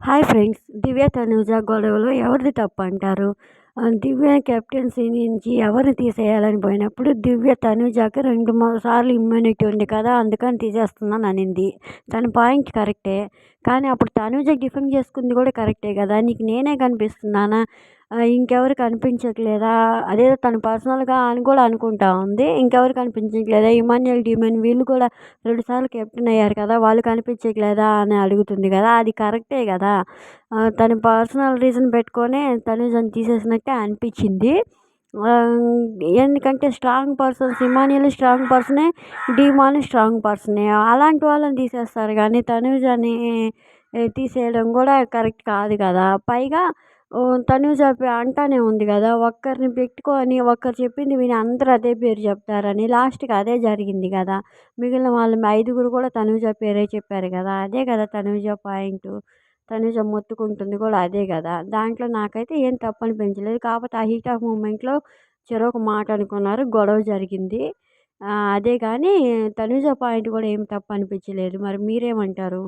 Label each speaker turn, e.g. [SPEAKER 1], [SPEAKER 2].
[SPEAKER 1] Hi friends దివ్య తనూజ గొడవలో ఎవరిది తప్పు అంటారు దివ్య కెప్టెన్సీ నుంచి ఎవరిని తీసేయాలని పోయినప్పుడు దివ్య తనూజకి రెండు మూడు సార్లు ఇమ్యూనిటీ ఉంది కదా అందుకని తీసేస్తున్నాను అనింది తన పాయింట్ కరెక్టే. కానీ అప్పుడు తనూజ డిఫెండ్ చేసుకుంది కూడా కరెక్టే కదా? నీకు నేనే కనిపిస్తున్నానా? ఇంకెవరు కనిపించట్లేదా? అదే తను పర్సనల్గా అని కూడా అనుకుంటా ఉంది. ఇంకెవరు కనిపించట్లేదా? ఇమాన్యుయల్ డిమన్ వీళ్ళు కూడా రెండుసార్లు కెప్టెన్ అయ్యారు కదా? వాళ్ళు కనిపించట్లేదా? అని అడుగుతుంది కదా? అది కరెక్టే కదా? తను పర్సనల్ రీజన్ పెట్టుకొని తనూజని తీసేసినట్టే అనిపించింది. ఎందుకంటే స్ట్రాంగ్ పర్సన్స్ ఇమాన్యుయల్ స్ట్రాంగ్ పర్సనే డిమాన్ స్ట్రాంగ్ పర్సనే. అలాంటి వాళ్ళని తీసేస్తారు కానీ తనూజని తీసేయడం కూడా కరెక్ట్ కాదు కదా. పైగా తనూజ అంటానే ఉంది కదా ఒక్కరిని పెట్టుకొని ఒక్కరు చెప్పింది విని అందరూ అదే పేరు చెప్తారని లాస్ట్కి అదే జరిగింది కదా. మిగిలిన వాళ్ళు ఐదుగురు కూడా తనూజ పేరే చెప్పారు కదా అదే కదా తనూజ పాయింట్. తనూజ మొత్తుకుంటుంది కూడా అదే కదా. దాంట్లో నాకైతే ఏం తప్పు అనిపించలేదు కాకపోతే ఆ హీట్ ఆఫ్ మూమెంట్లో చెరొక మాట అనుకున్నారు. గొడవ జరిగింది. అదే కానీ తనుజ పాయింట్ కూడా ఏం తప్పు అనిపించలేదు మరి మీరేమంటారు?